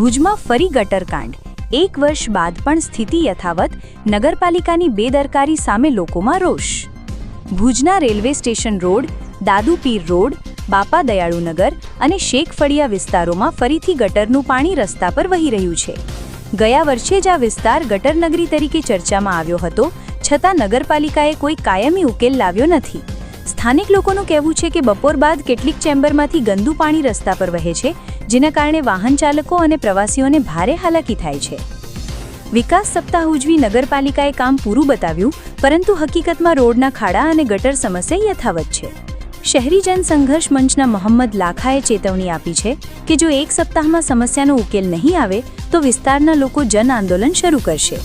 ભુજમાં ફરી ગટરકાંડ. એક વર્ષ બાદ પણ સ્થિતિ યથાવત, નગરપાલિકાની બેદરકારી સામે લોકોમાં રોષ. ભુજના railway station road Dadupir road, Bapa Dayalunagar અને શેખ ફળિયા વિસ્તારોમાં ફરીથી ગટરનું પાણી રસ્તા પર વહી રહ્યું છે. ગયા વર્ષે જ આ વિસ્તાર ગટરનગરી તરીકે ચર્ચામાં આવ્યો હતો, છતાં નગરપાલિકાએ કોઈ કાયમી ઉકેલ લાવ્યો નથી. સ્થાનિક લોકોનું કહેવું છે કે બપોર બાદ કેટલીક ચેમ્બરમાંથી ગંદુ પાણી રસ્તા પર વહે છે, જેના કારણે વાહન ચાલકો અને પ્રવાસીઓને ભારે હાલાકી થાય છે. વિકાસ સપ્તાહ ઉજવી નગરપાલિકાએ કામ પૂરું બતાવ્યું, પરંતુ હકીકતમાં રોડના ખાડા અને ગટર સમસ્યા યથાવત છે. શહેરી જન સંઘર્ષ મંચના મોહમ્મદ લાખાએ ચેતવણી આપી છે કે જો એક સપ્તાહમાં સમસ્યાનો ઉકેલ નહીં આવે, તો વિસ્તારના લોકો જન આંદોલન શરૂ કરશે.